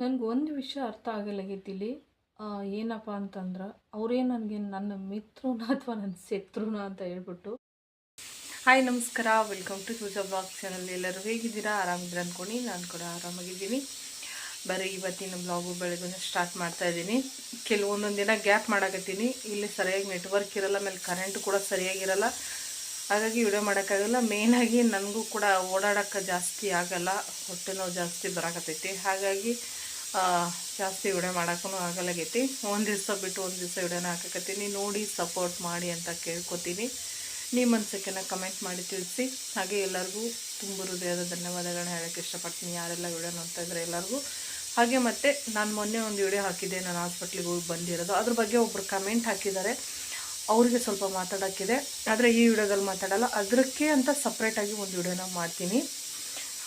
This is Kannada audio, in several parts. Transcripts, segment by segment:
ನನಗೆ ಒಂದು ವಿಷಯ ಅರ್ಥ ಆಗಲ್ಲ ಇಲ್ಲಿ ಏನಪ್ಪ ಅಂತಂದ್ರೆ, ಅವರೇ ನನಗೆ ನನ್ನ ಮಿತ್ರನ ಅಥವಾ ನನ್ನ ಶತ್ರುನ ಅಂತ ಹೇಳ್ಬಿಟ್ಟು. ಹಾಯ್ ನಮಸ್ಕಾರ. Welcome to Suja blog channel ಎಲ್ಲರೂ ಹೇಗಿದ್ದೀರಾ? ಆರಾಮಿದ್ದೀರಾ ಅಂದ್ಕೊಂಡು ನಾನು ಕೂಡ ಆರಾಮಾಗಿದ್ದೀನಿ. ಬರೀ ಇವತ್ತಿನ ಬ್ಲಾಗು ಬೆಳಗ್ಗೆ ಸ್ಟಾರ್ಟ್ ಮಾಡ್ತಾ ಇದ್ದೀನಿ. ಕೆಲವೊಂದೊಂದು ದಿನ ಗ್ಯಾಪ್ ಮಾಡಾಕತ್ತೀನಿ. ಇಲ್ಲಿ ಸರಿಯಾಗಿ ನೆಟ್ವರ್ಕ್ ಇರಲ್ಲ ಆಮೇಲೆ ಕರೆಂಟ್ ಕೂಡ ಸರಿಯಾಗಿರಲ್ಲ ಹಾಗಾಗಿ ವಿಡಿಯೋ ಮಾಡೋಕ್ಕಾಗಲ್ಲ. ಮೇಯ್ನಾಗಿ ನನಗೂ ಕೂಡ ಓಡಾಡೋಕ್ಕೆ ಜಾಸ್ತಿ ಆಗಲ್ಲ. ಹೊಟ್ಟೆ ನೋವು ಜಾಸ್ತಿ ಬರಾಕತ್ತೈತಿ. ಹಾಗಾಗಿ ಜಾಸ್ತಿ ವಿಡಿಯೋ ಮಾಡೋಕ್ಕೂ ಆಗಲಾಗೈತಿ. ಒಂದು ದಿವಸ ಬಿಟ್ಟು ಒಂದು ದಿವಸ ವಿಡಿಯೋನ ಹಾಕಕತ್ತೀನಿ. ನೋಡಿ ಸಪೋರ್ಟ್ ಮಾಡಿ ಅಂತ ಕೇಳ್ಕೊತೀನಿ. ನಿಮ್ಮ ಅನ್ಸೋಕ್ಕೆನ ಕಮೆಂಟ್ ಮಾಡಿ ತಿಳಿಸಿ. ಹಾಗೆ ಎಲ್ಲರಿಗೂ ತುಂಬ ಹೃದಯದ ಧನ್ಯವಾದಗಳನ್ನ ಹೇಳೋಕ್ಕೆ ಇಷ್ಟಪಡ್ತೀನಿ. ಯಾರೆಲ್ಲ ವಿಡಿಯೋ ನೋಡ್ತಾ ಇದ್ದಾರೆ ಎಲ್ಲರಿಗೂ. ಹಾಗೆ ಮತ್ತು ನಾನು ಮೊನ್ನೆ ಒಂದು ವಿಡಿಯೋ ಹಾಕಿದ್ದೆ. ನಾನು ಹಾಸ್ಪಿಟ್ಲಿಗೆ ಹೋಗಿ ಬಂದಿರೋದು. ಅದ್ರ ಬಗ್ಗೆ ಒಬ್ಬರು ಕಮೆಂಟ್ ಹಾಕಿದ್ದಾರೆ. ಅವರಿಗೆ ಸ್ವಲ್ಪ ಮಾತಾಡೋಕ್ಕಿದೆ. ಆದರೆ ಈ ವಿಡಿಯೋದಲ್ಲಿ ಮಾತಾಡಲ್ಲ. ಅದಕ್ಕೆ ಅಂತ ಸಪ್ರೇಟಾಗಿ ಒಂದು ವಿಡಿಯೋನ ಮಾಡ್ತೀನಿ.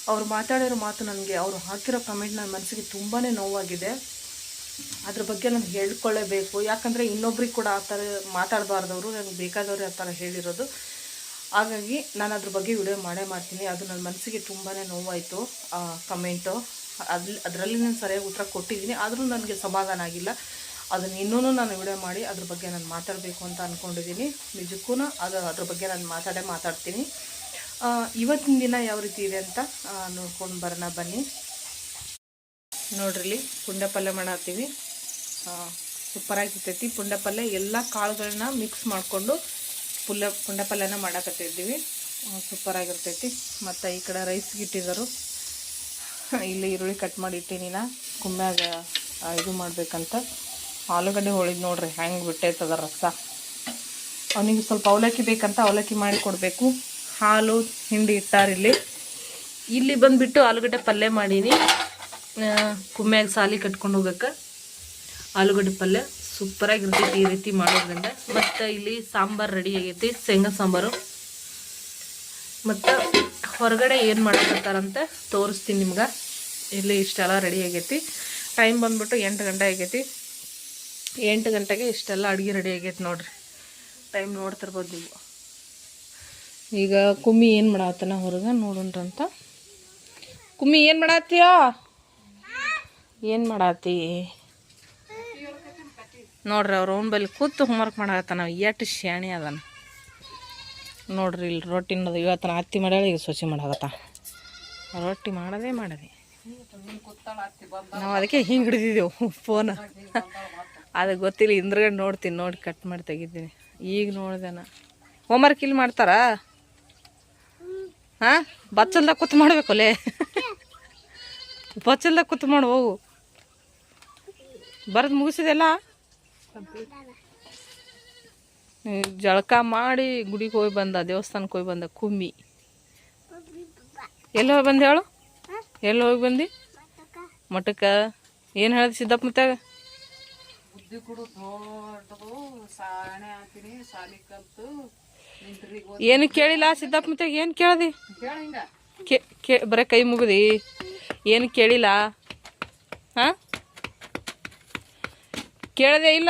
ಅವ್ರು ಮಾತಾಡಿರೋ ಮಾತು ನನಗೆ ಅವರು ಹಾಕಿರೋ ಕಮೆಂಟ್ ನನ್ನ ಮನಸ್ಸಿಗೆ ತುಂಬಾ ನೋವಾಗಿದೆ. ಅದ್ರ ಬಗ್ಗೆ ನಾನು ಹೇಳ್ಕೊಳ್ಳೇಬೇಕು. ಯಾಕಂದರೆ ಇನ್ನೊಬ್ರಿಗೆ ಕೂಡ ಆ ಥರ ಮಾತಾಡಬಾರ್ದವರು, ನನಗೆ ಬೇಕಾದವ್ರು ಆ ಥರ ಹೇಳಿರೋದು. ಹಾಗಾಗಿ ನಾನು ಅದ್ರ ಬಗ್ಗೆ ವಿಡಿಯೋ ಮಾಡೇ ಮಾಡ್ತೀನಿ. ಅದು ನನ್ನ ಮನಸ್ಸಿಗೆ ತುಂಬಾ ನೋವಾಯಿತು, ಆ ಕಮೆಂಟು ಅದ್ರಲ್ಲಿ ಅದರಲ್ಲಿ ನಾನು ಸರಿಯಾಗಿ ಉತ್ತರ ಕೊಟ್ಟಿದ್ದೀನಿ. ಆದರೂ ನನಗೆ ಸಮಾಧಾನ ಆಗಿಲ್ಲ. ಅದನ್ನು ಇನ್ನೂ ನಾನು ವಿಡಿಯೋ ಮಾಡಿ ಅದ್ರ ಬಗ್ಗೆ ನಾನು ಮಾತಾಡಬೇಕು ಅಂತ ಅಂದ್ಕೊಂಡಿದ್ದೀನಿ ನಿಜಕ್ಕೂ ಅದು ಅದ್ರ ಬಗ್ಗೆ ನಾನು ಮಾತಾಡೇ ಮಾತಾಡ್ತೀನಿ. ಇವತ್ತಿನ ದಿನ ಯಾವ ರೀತಿ ಇದೆ ಅಂತ ನೋಡ್ಕೊಂಡು ಬರೋಣ ಬನ್ನಿ. ನೋಡ್ರಿ ಪುಂಡ ಪಲ್ಯ ಮಾಡತ್ತೀವಿ. ಸೂಪರಾಗಿರ್ತೈತಿ ಪುಂಡ ಪಲ್ಯ ಎಲ್ಲ ಕಾಳುಗಳನ್ನ ಮಿಕ್ಸ್ ಮಾಡಿಕೊಂಡು ಪುಲ್ಯ ಪುಂಡ ಪಲ್ಯನ ಮಾಡಕತ್ತಿದ್ದೀವಿ. ಸೂಪರಾಗಿರ್ತೈತಿ ಮತ್ತು ಈ ಕಡೆ ರೈಸ್ ಇಟ್ಟಿದ್ದರು ಇಲ್ಲಿ ಈರುಳ್ಳಿ ಕಟ್ ಮಾಡಿ ನಾ. ಕುಮ್ಮ್ಯಾಗ ಇದು ಮಾಡಬೇಕಂತ. ಆಲೂಗಡ್ಡೆ ಹೋಳಿದ್ ನೋಡ್ರಿ, ಹೆಂಗೆ ಬಿಟ್ಟೈತದ ರಸ. ಅವನಿಗೆ ಸ್ವಲ್ಪ ಅವಲಕ್ಕಿ ಬೇಕಂತ ಅವಲಕ್ಕಿ ಮಾಡಿ ಕೊಡಬೇಕು. ಹಾಲು, ಹಿಂಡಿ ಇಟ್ಟಾರೆ ಇಲ್ಲಿ. ಬಂದುಬಿಟ್ಟು ಆಲೂಗಡ್ಡೆ ಪಲ್ಯ ಮಾಡೀನಿ. ಕುಮ್ಮ್ಯಾಗ ಸಾಲಿ ಕಟ್ಕೊಂಡು ಹೋಗಕ್ಕೆ. ಆಲೂಗಡ್ಡೆ ಪಲ್ಯ ಸೂಪರಾಗಿರ್ತೈತಿ ಈ ರೀತಿ ಮಾಡೋದ್ರಿಂದ. ಮತ್ತು ಇಲ್ಲಿ ಸಾಂಬಾರು ರೆಡಿ ಆಗೈತಿ, ಶೇಂಗಾ ಸಾಂಬಾರು. ಮತ್ತು ಹೊರಗಡೆ ಏನು ಮಾಡಕತ್ತಾರಂತ ತೋರಿಸ್ತೀನಿ ನಿಮ್ಗೆ. ಇಲ್ಲಿ ಇಷ್ಟೆಲ್ಲ ರೆಡಿ ಆಗೈತಿ. ಟೈಮ್ ಬಂದ್ಬಿಟ್ಟು ಎಂಟು ಗಂಟೆ ಆಗೈತಿ. ಎಂಟು ಗಂಟೆಗೆ ಇಷ್ಟೆಲ್ಲ ಅಡುಗೆ ರೆಡಿ ಆಗೈತಿ ನೋಡಿರಿ. ಟೈಮ್ ನೋಡ್ತಿರ್ಬೋದು ನೀವು. ಈಗ ಕುಮ್ಮಿ ಏನು ಮಾಡಾತನ ಹೊರಗೆ? ನೋಡೋಣ್ರಂತ. ಕುಮ್ಮಿ ಏನು ಮಾಡತ್ತೀಯ ಏನು ಮಾಡಾತಿ? ನೋಡ್ರಿ, ಅವ್ರ ಅವ್ನ ಬಲ್ಲಿ ಕೂತು ಹೋಮ್ವರ್ಕ್ ಮಾಡತ್ತನ ಎಷ್ಟು ಶಾಣೆ ಅದಾನ. ನೋಡ್ರಿ ಇಲ್ಲಿ ರೊಟ್ಟಿ ರೊಟ್ಟಿನದು ಇವತ್ತು ಅತ್ತಿ ಮಾಡ್ಯಾಳ, ಈಗ ಸೊಸಿ ಮಾಡಾಕತ್ತ. ರೊಟ್ಟಿ ಮಾಡದೇ ಮಾಡದೆ. ನಾವು ಅದಕ್ಕೆ ಹಿಂಗೆ ಹಿಡಿದಿದ್ದೆವು ಫೋನ್ ಅದು ಗೊತ್ತಿಲ್ಲ, ಹಿಂದ್ರಗಡೆ ನೋಡ್ತೀನಿ, ನೋಡಿ ಕಟ್ ಮಾಡಿ ತೆಗಿದ್ದೀನಿ ಈಗ ನೋಡ್ದೆ ಹೋಮ್ವರ್ಕ್ ಇಲ್ಲಿ ಮಾಡ್ತಾರಾ? ಹಾಂ? ಬಚ್ಚಲ್ದಾಗ ಕೂತ್ ಮಾಡ್ಬೇಕಲ್ಲೇ ಬಚ್ಚಲ್ದಾಗ ಕೂತ್ ಮಾಡು, ಹೋಗು. ಬರೆದು ಮುಗಿಸಿದೆಲ್ಲ? ಜಳಕ ಮಾಡಿ ಗುಡಿಗೆ ಹೋಗಿ ಬಂದ ದೇವಸ್ಥಾನಕ್ಕೆ ಹೋಗಿ ಬಂದ ಕುಮ್ಮಿ. ಎಲ್ಲಿ ಹೋಗಿ ಬಂದೆ ಹೇಳು? ಎಲ್ಲಿ ಹೋಗಿ ಬಂದು? ಮಠಕ್ಕೆ. ಏನು ಹೇಳ್ದೆ ಸಿದ್ದಪ್ಪ ಮುತ್ತಾಗ ಏನು ಕೇಳಿಲ್ಲ ಸಿದ್ದಪ್ಪ ಮತ್ತೆ ಏನು ಕೇಳ್ದಿ? ಕೇ ಬರೀ ಕೈ ಮುಗಿದಿ. ಏನು ಕೇಳಿಲ್ಲ? ಹಾಂ? ಕೇಳದೆ ಇಲ್ಲ?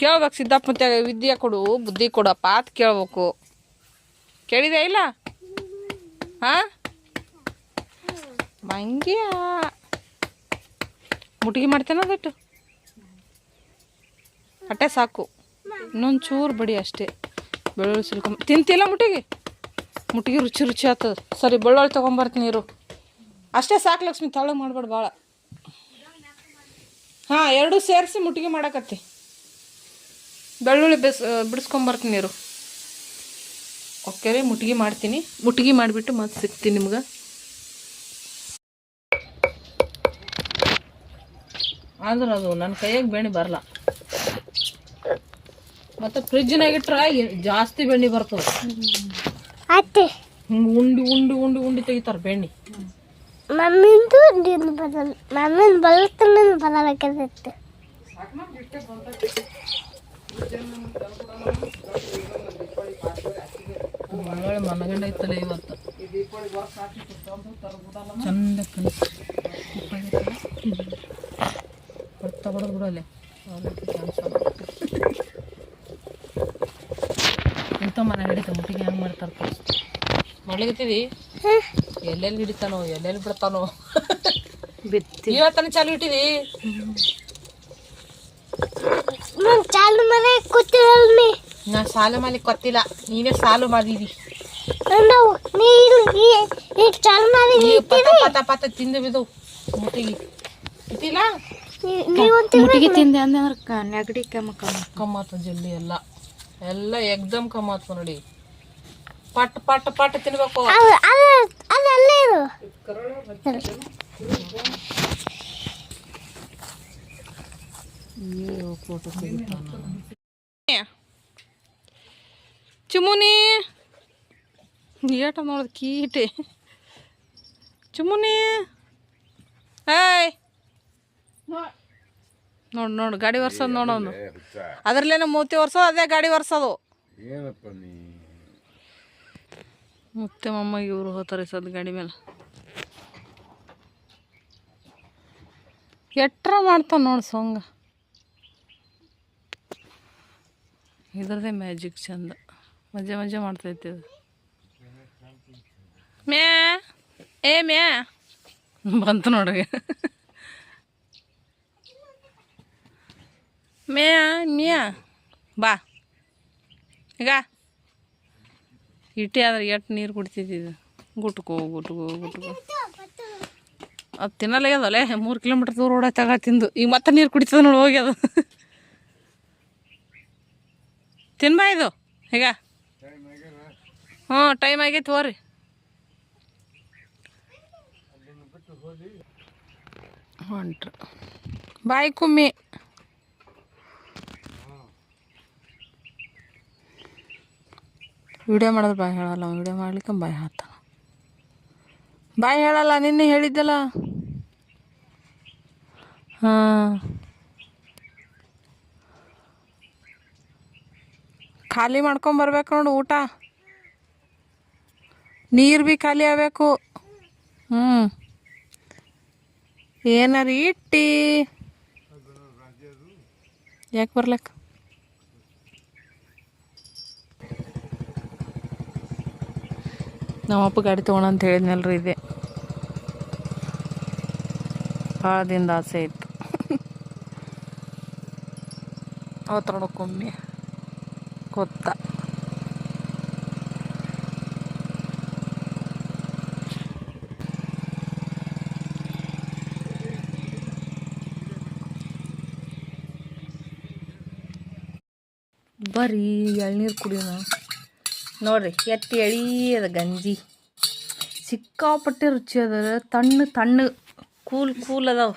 ಕೇಳ್ಬೇಕು ಸಿದ್ದಪ್ಪ ಮತ್ತೆ ವಿದ್ಯೆ ಕೊಡು, ಬುದ್ಧಿ ಕೊಡಪ್ಪ ಅಂತ ಕೇಳ್ಬೇಕು. ಕೇಳಿದೆ ಇಲ್ಲ? ಹಾಂ? ಮಂಗ್ಯ ಮುಟ್ಗಿ ಮಾಡ್ತೇನೆ ಅದಟ್ಟು. ಅಟ್ಟೆ ಸಾಕು. ಇನ್ನೊಂದು ಚೂರು ಬಡಿ ಅಷ್ಟೇ. ಬೆಳ್ಳುಳ್ಳಿ ಸುಲ್ಕೊಂಬ ತಿಂತಿಲ್ಲ ಮುಟ್ಟಿಗೆ? ಮುಟ್ಟಿಗೆ ರುಚಿ ರುಚಿ ಆಗ್ತದೆ. ಸರಿ, ಬೆಳ್ಳುಳ್ಳಿ ತೊಗೊಂಬರ್ತೀನಿ ನೀರು ಅಷ್ಟೇ ಸಾಕು ಲಕ್ಷ್ಮಿ ತಳ ಮಾಡ್ಬೇಡ ಭಾಳ ಹಾಂ, ಎರಡು ಸೇರಿಸಿ ಮುಟ್ಟಿಗೆ ಮಾಡಾಕತ್ತಿ. ಬೆಳ್ಳುಳ್ಳಿ ಬೆಸ್ ಬಿಡಿಸ್ಕೊಂಬರ್ತೀನಿ ನೀರು ಓಕೆ ರೀ ಮುಟ್ಟಿಗೆ ಮಾಡ್ತೀನಿ. ಮುಟ್ಗಿ ಮಾಡಿಬಿಟ್ಟು ಮತ್ತೆ ಸಿಗ್ತೀನಿ ನಿಮ್ಗೆ. ಆದ್ರೆ ಅದು ನನ್ನ ಕೈಯಾಗೆ ಬೇಣಿ ಬರಲ್ಲ ಮತ್ತು ಫ್ರಿಜ್ನಾಗ ಇಟ್ರೆ ಜಾಸ್ತಿ ಬೆಣ್ಣೆ ಬರ್ತದೆ. ಅತ್ತೆ ಹಿಂಗೆ ಉಂಡಿ ಉಂಡಿ ಉಂಡಿ ಉಂಡಿ ತೆಗಿತಾರೆ ಬೆಣ್ಣೆ. ಮಮ್ಮಿಂದು ನೀನು ಬರಲ್ಲ. ಮಮ್ಮಿನ ಬಲತನ ಒಳ್ಳೆ ಮನಗಂಡ ಐತಲ್ಲ ಇವತ್ತು. ಚಂದ ಕಲಿಸಿ ತಗೊಳೋದು ಬಿಡಲ್ಲೇ ಮನೆ ಹಿಡಿತ ಮುಟ್ಟಿಗೆ ಹೆಂಗೆ ಮಾಡ್ತಾರೆ ಒಳ್ಳೆಗತ್ತಿದಿ ಎಲ್ಲೆಲ್ಲಿ ಹಿಡಿತಾನೋ ಎಲ್ಲೆಲ್ಲಿ ಬಿಡ್ತಾನೋ. ಬಿತ್ತಿ ಇವತ್ತನ ಚಾಲು ಇಟ್ಟಿದಿ. ನಾನು ಚಾಲು ಮನೆ ಕೂತಿರಲ್ಲ ನಾ ಸಾಲು ಮಾಡಿ ಕೊತ್ತಿಲ್ಲ ನೀನೇ ಸಾಲು ಮಾಡಿದಿ. ಪತ ಪತ ತಿಂದು ಬಿದ್ದು ಮುಟ್ಟಿಗೆ ಇಟ್ಟಿಲ್ಲ? ನೀವು ಮುಟ್ಟಿಗೆ ತಿಂದೆ ಅಂದ್ರೆ ನೆಗಡಿ ಕೆಮ್ಮ ಕಮ್ಮ ಕಮ್ಮಾತು ಜಲ್ದಿ ಎಲ್ಲ. ಎಲ್ಲ ಎಕ್ದಮ್ ಕಮ್ಮಾತು ನೋಡಿ. ಪಟ್ ಪಟ್ ಪಟ್ ತಿನ್ಬೇಕು. ಚುಮುನಿ ಏಟ ನೋಡೋದು ಕೀಟೆ. ಚುಮುನಿ ಹಾಯ್ ನೋಡು ನೋಡು ಗಾಡಿ ಒರ್ಸೋದು ನೋಡೋನು ಅದ್ರಲ್ಲೇನೋ ಮೂತಿ ಒರ್ಸೋದು ಅದೇ ಗಾಡಿ ಒರ್ಸೋದು. ಏನಪ್ಪ ನೀ? ಮತ್ತೆ ಮಮ್ಮಗೆ ಇವರು ಹೋತಾರೆ ಸದ್ ಗಾಡಿ ಮೇಲೆ. ಎಟ್ರ ಮಾಡ್ತಾನೆ ನೋಡಿ ಸೊಂಗ. ಇದ್ರದೇ ಮ್ಯಾಜಿಕ್ ಚಂದ. ಮಜಾ ಮಜಾ ಮಾಡ್ತೈತಿ ಅದು ಮ್ಯಾ? ಏ ಮ್ಯಾ? ಬಂತು ನೋಡ್ರಿ. ಮ್ಯಾ ಮ್ಯಾ ಬಾ. ಈಗ. ಇಟ್ಟಿ ಆದ್ರೆ ಎಷ್ಟು ನೀರು ಕುಡಿತಿದ್ದು ಗುಟ್ಕೋ ಗುಟ್ಕೋ ಗುಟ್ಕೋ. ಅದು ತಿನ್ನಲಾಗ್ಯದಲ್ಲೇ ಮೂರು ಕಿಲೋಮೀಟ್ರ್ ದೂರ ಓಡ ತಗ ತಿಂದು. ಈಗ ಮತ್ತೆ ನೀರು ಕುಡಿತದ ನೋಡಿ ಹೋಗಿ ಅದು. ತಿನ್ಬಾ ಇದು. ಈಗ. ಹ್ಞೂ ಟೈಮ್ ಆಗೈತೆ ಹೋರಿ. ಹೊಂಟ್ರು ಬಾಯ್ ಕುಮ್ಮಿ. ವಿಡಿಯೋ ಮಾಡೋದು ಬಾಯ್ ಹೇಳಲ್ಲ ವಿಡಿಯೋ ಮಾಡ್ಲಿಕ್ಕೆ ಬಾಯಿ ಹಾತ ಬಾಯ್ ಹೇಳಲ್ಲ, ನಿನ್ನೆ ಹೇಳಿದ್ದಲ್ಲ. ಹಾಂ. ಖಾಲಿ ಮಾಡ್ಕೊಂಬರ್ಬೇಕು ನೋಡು ಊಟ. ನೀರು ಭೀ ಖಾಲಿ ಆಗಬೇಕು. ಹ್ಞೂ ಏನಾರ ಇಟ್ಟಿ. ಯಾಕೆ ಬರ್ಲಕ್ಕ? ನಮ್ಮ ಅಪ್ಪ ಗಾಡಿ ತೊಗೊಳ ಅಂತ ಹೇಳಿದ್ನಲ್ರಿ ಇದೆ. ಭಾಳ ದಿನದ ಆಸೆ ಇತ್ತು. ಅವತ್ತು ಕೊತ್ತ ಗೊತ್ತ. ಬರ್ರಿ ಎಳ್ನೀರು ಕುಡಿಯೋಣ. ನೋಡ್ರಿ, ಎತ್ತಿ ಎಳಿ ಅದ ಗಂಜಿ. ಸಿಕ್ಕಾಪಟ್ಟೆ ರುಚಿ ಅದ ತಣ್ಣು ತಣ್ಣ, ಕೂಲ್ ಕೂಲ್ ಅದಾವ.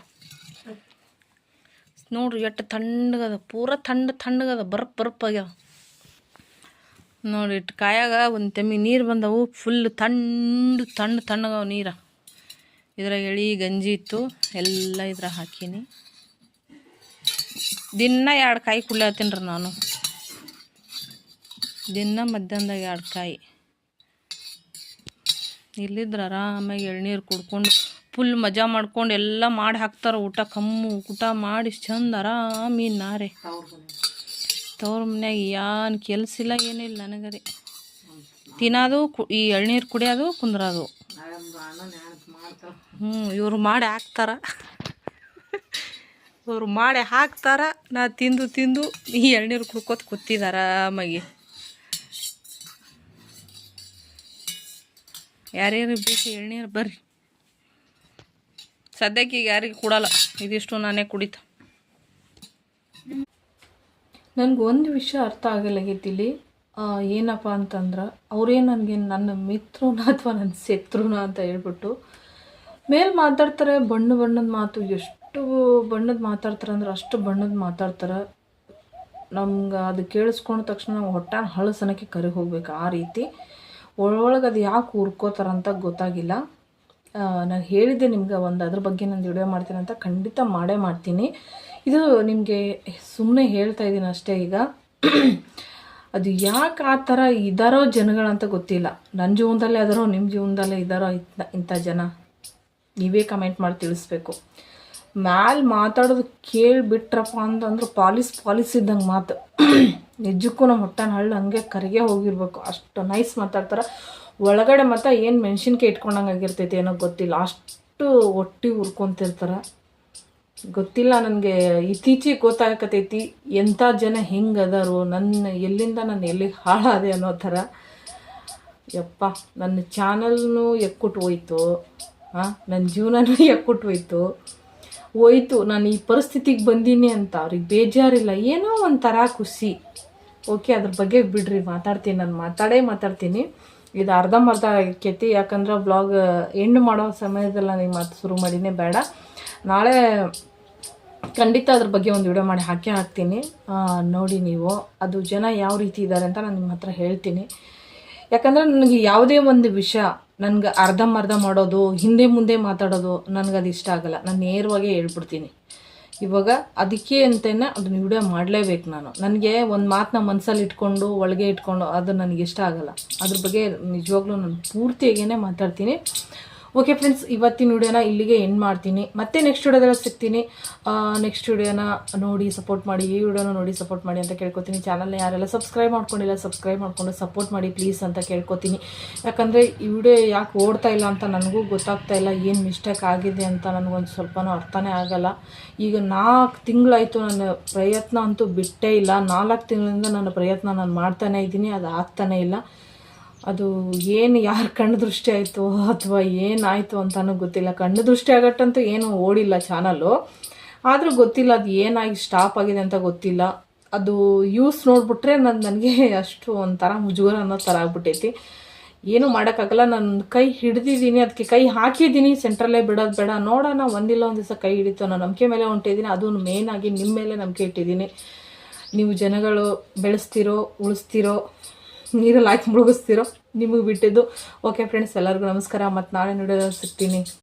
ನೋಡ್ರಿ ಎಷ್ಟು ತಣ್ಣಗದ ಪೂರ ತಣ್ಣ ತಣ್ಣಗದ ಬರ್ಪ್ ಬರ್ಪ್ ಆಗ್ಯಾವ. ನೋಡಿ ಇಟ್ಟು ಕಾಯಾಗ ಒಂದು ತೆಮ್ಮಿ ನೀರು ಬಂದವು. ಫುಲ್ ತಣ್ಣು ತಣ್ಣ ತಣ್ಣಗವ ನೀರ. ಇದ್ರಾಗ ಎಳಿ ಗಂಜಿ ಇತ್ತು. ಎಲ್ಲ ಇದ್ರಾಗ ಹಾಕೀನಿ. ದಿನ ಎರಡು ಕಾಯಿ ಕುಡ್ಲತ್ತೀನಿ ರೀ ನಾನು. ದಿನ ಮಧ್ಯಾಹ್ನದಾಗ ಎರಡು ಕಾಯಿ. ಇಲ್ಲಿದ್ರೆ ಆರಾಮಾಗಿ ಎಳ್ನೀರು ಕುಡ್ಕೊಂಡು ಫುಲ್ ಮಜಾ ಮಾಡ್ಕೊಂಡು ಎಲ್ಲ ಮಾಡಿ ಹಾಕ್ತಾರೆ ಊಟ, ಕಮ್ಮು ಊಟ ಮಾಡಿ ಚಂದ ಆರಾಮಿ ನಾರೆ. ತವ್ರ ಮನ್ಯಾಗ ಏನು ಕೆಲಸ ಇಲ್ಲ ಏನಿಲ್ಲ ನನಗರಿ ತಿನ್ನೋದು ಈ ಎಳ್ನೀರು ಕುಡಿಯೋದು, ಕುಂದ್ರೋದು. ಹ್ಞೂ ಇವ್ರು ಮಾಡಿ ಹಾಕ್ತಾರ. ಇವ್ರು ಮಾಡಿ ಹಾಕ್ತಾರ, ನಾ ತಿಂದು ತಿಂದು ಈ ಎಳ್ನೀರು ಕುಡ್ಕೋತ ಕೂತಿದಾರ ಆರಾಮಾಗಿ. ಯಾರ್ಯಾರು ಬೇಕು ಎಳ್ನೀರು ಬರ್ರಿ. ಸದ್ಯಕ್ಕೆ ಈಗ ಯಾರಿಗೂ ಕೊಡಲ್ಲ. ಇದಿಷ್ಟು ನಾನೇ ಕುಡಿತ. ನನಗೆ ವಿಷಯ ಅರ್ಥ ಆಗಲಾಗೈತಿಲ್ಲಿ ಏನಪ್ಪ ಅಂತಂದ್ರೆ, ಅವರೇ ನನಗೆ ನನ್ನ ಮಿತ್ರನ ಅಥವಾ ನನ್ನ ಶತ್ರುನ ಅಂತ ಹೇಳ್ಬಿಟ್ಟು ಮೇಲೆ ಮಾತಾಡ್ತಾರೆ ಬಣ್ಣ ಬಣ್ಣದ ಮಾತು ಎಷ್ಟು ಬಣ್ಣದ ಮಾತಾಡ್ತಾರೆ ಅಂದ್ರೆ ಅಷ್ಟು ಬಣ್ಣದ ಮಾತಾಡ್ತಾರೆ. ನಮ್ಗೆ ಅದು ಕೇಳಿಸ್ಕೊಂಡ ತಕ್ಷಣ ನಾವು ಹೊಟ್ಟೆ ಹಳಸನಕ್ಕೆ ಕರಿ ಹೋಗ್ಬೇಕು ಆ ರೀತಿ. ಒಳೊಳಗೆ ಅದು ಯಾಕೆ ಉರ್ಕೋತಾರಂತ ಗೊತ್ತಾಗಿಲ್ಲ. ನಾನು ಹೇಳಿದ್ದೆ ನಿಮ್ಗೆ ಒಂದು ಅದ್ರ ಬಗ್ಗೆ ನಾನು ವಿಡಿಯೋ ಮಾಡ್ತೀನಿ ಅಂತ ಖಂಡಿತ ಮಾಡೇ ಮಾಡ್ತೀನಿ. ಇದು ನಿಮಗೆ ಸುಮ್ಮನೆ ಹೇಳ್ತಾ ಇದ್ದೀನಿ ಅಷ್ಟೇ ಈಗ. ಅದು ಯಾಕೆ ಆ ಥರ ಇದ್ದಾರೋ ಜನಗಳಂತ ಗೊತ್ತಿಲ್ಲ. ನನ್ನ ಜೀವನದಲ್ಲೇ ಅದಾರೋ ನಿಮ್ಮ ಜೀವನದಲ್ಲೇ ಇದ್ದಾರೋ ಇಂಥ ಜನ. ನೀವೇ ಕಮೆಂಟ್ ಮಾಡಿ ತಿಳಿಸ್ಬೇಕು. ಮ್ಯಾಲ್ ಮಾತಾಡೋದು ಕೇಳಿಬಿಟ್ರಪ್ಪ ಅಂತಂದ್ರೆ ಪಾಲಿಸ್ ಪಾಲಿಸ್ ಇದ್ದಂಗೆ ಮಾತು. ನಿಜಕ್ಕೂ ನಮ್ಮ ಹೊಟ್ಟೆನ ಹಳ್ಳು ಹಂಗೆ ಕರಿಗೆ ಹೋಗಿರ್ಬೇಕು. ಅಷ್ಟು ನೈಸ್ ಮಾತಾಡ್ತಾರೆ. ಒಳಗಡೆ ಮತ್ತೆ ಏನು ಮೆಣಸಿನ್ಕಾಯಿ ಇಟ್ಕೊಂಡಂಗೆ ಆಗಿರ್ತೈತಿ ಏನೋ ಗೊತ್ತಿಲ್ಲ. ಅಷ್ಟು ಒಟ್ಟಿ ಹುರ್ಕೊತಿರ್ತಾರೆ ಗೊತ್ತಿಲ್ಲ ನನಗೆ. ಇತ್ತೀಚೆಗೆ ಗೊತ್ತಾಗತೈತಿ ಎಂಥ ಜನ ಹೆಂಗೆ ಅದಾರು ನನ್ನ ಎಲ್ಲಿಂದ ನಾನು ಎಲ್ಲಿಗೆ ಹಾಳಾದೆ ಅನ್ನೋ ಥರ. ಯಪ್ಪ, ನನ್ನ ಚಾನಲ್ನು ಎಕ್ಕುಟ್ಟು ಹೋಯ್ತು. ಹಾಂ ನನ್ನ ಜೀವನನೂ ಎಕ್ಕುಟ್ಟು ಹೋಯ್ತು. ಹೋಯ್ತು. ನಾನು ಈ ಪರಿಸ್ಥಿತಿಗೆ ಬಂದೀನಿ ಅಂತ. ಅವ್ರಿಗೆ ಬೇಜಾರಿಲ್ಲ. ಏನೋ ಒಂಥರ ಖುಷಿ. ಓಕೆ ಅದ್ರ ಬಗ್ಗೆ ಬಿಡ್ರಿ, ಮಾತಾಡ್ತೀನಿ, ನಾನು ಮಾತಾಡೇ ಮಾತಾಡ್ತೀನಿ. ಇದು ಅರ್ಧಂಬರ್ಧ ಆಕೈತಿ ಯಾಕಂದ್ರೆ ಬ್ಲಾಗ್ ಎಂಡ್ ಮಾಡೋ ಸಮಯದಲ್ಲಿ ನನಗೆ ಮಾತು ಶುರು ಮಾಡಿನೇ ಬೇಡ. ನಾಳೆ ಖಂಡಿತ ಅದ್ರ ಬಗ್ಗೆ ಒಂದು ವಿಡಿಯೋ ಮಾಡಿ ಹಾಕಿ ಹಾಕ್ತೀನಿ. ನೋಡಿ ನೀವು, ಅದು ಜನ ಯಾವ ರೀತಿ ಇದ್ದಾರೆ ಅಂತ ನಾನು ನಿಮ್ಮ ಹತ್ರ ಹೇಳ್ತೀನಿ. ಯಾಕಂದರೆ ನನಗೆ ಯಾವುದೇ ಒಂದು ವಿಷಯ, ನನಗೆ ಅರ್ಧಂಬರ್ಧ ಮಾಡೋದು, ಹಿಂದೆ ಮುಂದೆ ಮಾತಾಡೋದು ನನಗೆ ಅದು ಇಷ್ಟ ಆಗಲ್ಲ. ನಾನು ನೇರವಾಗಿ ಹೇಳ್ಬಿಡ್ತೀನಿ. ಇವಾಗ ಅದಕ್ಕೆ ಅಂತಲೇ ಅದನ್ನ ವಿಡಿಯೋ ಮಾಡಲೇಬೇಕು ನಾನು. ನನಗೆ ಒಂದು ಮಾತನ್ನ ಮನಸ್ಸಲ್ಲಿ ಇಟ್ಕೊಂಡು, ಒಳಗೆ ಇಟ್ಕೊಂಡು, ಅದು ನನಗೆ ಇಷ್ಟ ಆಗಲ್ಲ. ಅದ್ರ ಬಗ್ಗೆ ನಿಜವಾಗ್ಲೂ ನಾನು ಪೂರ್ತಿಯಾಗೇ ಮಾತಾಡ್ತೀನಿ. ಓಕೆ ಫ್ರೆಂಡ್ಸ್ ಇವತ್ತಿನ ವಿಡಿಯೋನ ಇಲ್ಲಿಗೆ ಎಂಡ್ ಮಾಡ್ತೀನಿ. ಮತ್ತೆ ನೆಕ್ಸ್ಟ್ ವಿಡಿಯೋದಲ್ಲಿ ಸಿಗ್ತೀನಿ. ನೆಕ್ಸ್ಟ್ ವಿಡಿಯೋನ ನೋಡಿ ಸಪೋರ್ಟ್ ಮಾಡಿ, ಈ ವಿಡಿಯೋನ ನೋಡಿ ಸಪೋರ್ಟ್ ಮಾಡಿ ಅಂತ ಕೇಳ್ಕೊತೀನಿ. ಚಾನಲ್ನ ಯಾರೆಲ್ಲ ಸಬ್ಸ್ಕ್ರೈಬ್ ಮಾಡ್ಕೊಂಡಿಲ್ಲ ಸಬ್ಸ್ಕ್ರೈಬ್ ಮಾಡ್ಕೊಂಡು ಸಪೋರ್ಟ್ ಮಾಡಿ ಪ್ಲೀಸ್ ಅಂತ ಕೇಳ್ಕೊತೀನಿ. ಯಾಕಂದರೆ ಈ ವಿಡಿಯೋ ಯಾಕೆ ಓಡ್ತಾ ಇಲ್ಲ ಅಂತ ನನಗೂ ಗೊತ್ತಾಗ್ತಾ ಇಲ್ಲ. ಏನು ಮಿಸ್ಟೇಕ್ ಆಗಿದೆ ಅಂತ ನನಗೊಂದು ಸ್ವಲ್ಪನೂ ಅರ್ಥನೇ ಆಗಲ್ಲ. ಈಗ ನಾಲ್ಕು ತಿಂಗಳಾಯಿತು ನನ್ನ ಪ್ರಯತ್ನ ಅಂತೂ ಬಿಟ್ಟೇ ಇಲ್ಲ. ನಾಲ್ಕು ತಿಂಗಳಿಂದ ನನ್ನ ಪ್ರಯತ್ನ ನಾನು ಮಾಡ್ತಾನೇ ಇದ್ದೀನಿ. ಅದು ಆಗ್ತಾನೇ ಇಲ್ಲ. ಅದು ಏನು ಯಾರು ಕಣ್ಣು ದೃಷ್ಟಿ ಆಯಿತು ಅಥವಾ ಏನಾಯಿತು ಅಂತಲೂ ಗೊತ್ತಿಲ್ಲ. ಕಣ್ಣು ದೃಷ್ಟಿ ಆಗಟ್ಟಂತೂ ಏನು ಓಡಿಲ್ಲ ಚಾನಲ್ಲು ಆದರೂ ಗೊತ್ತಿಲ್ಲ ಅದು ಏನಾಗಿ ಸ್ಟಾಪ್ ಆಗಿದೆ ಅಂತ ಗೊತ್ತಿಲ್ಲ. ಅದು ಯೂಸ್ ನೋಡಿಬಿಟ್ರೆ ನಾನು, ನನಗೆ ಅಷ್ಟು ಒಂಥರ ಮುಜುಗರ ಅನ್ನೋ ಥರ ಆಗ್ಬಿಟ್ಟೈತಿ. ಏನೂ ಮಾಡೋಕ್ಕಾಗಲ್ಲ. ನಾನು ಕೈ ಹಿಡ್ದಿದ್ದೀನಿ ಅದಕ್ಕೆ ಕೈ ಹಾಕಿದ್ದೀನಿ ಸೆಂಟ್ರಲ್ಲೇ ಬಿಡೋದು ಬೇಡ. ನೋಡೋಣ, ಒಂದಿಲ್ಲ ಒಂದು ದಿವಸ ಕೈ ಹಿಡಿತು, ನಾನು ನಂಬಿಕೆ ಮೇಲೆ ಹೊಂಟಿದ್ದೀನಿ. ಅದು ಆಗಿ ನಿಮ್ಮ ಮೇಲೆ ನಂಬಿಕೆ ಇಟ್ಟಿದ್ದೀನಿ. ನೀವು ಜನಗಳು ಬೆಳೆಸ್ತಿರೋ, ಉಳಿಸ್ತಿರೋ ನೀರಲ್ಲಿ ಹಾಕಿ ಮುಳುಗಿಸ್ತಿರೋ ನಿಮಗೆ ಬಿಟ್ಟಿದ್ದು. ಓಕೆ ಫ್ರೆಂಡ್ಸ್ ಎಲ್ಲರಿಗೂ ನಮಸ್ಕಾರ. ಮತ್ತು ನಾಳೆ ನೋಡೋದು ಸಿಗ್ತೀನಿ.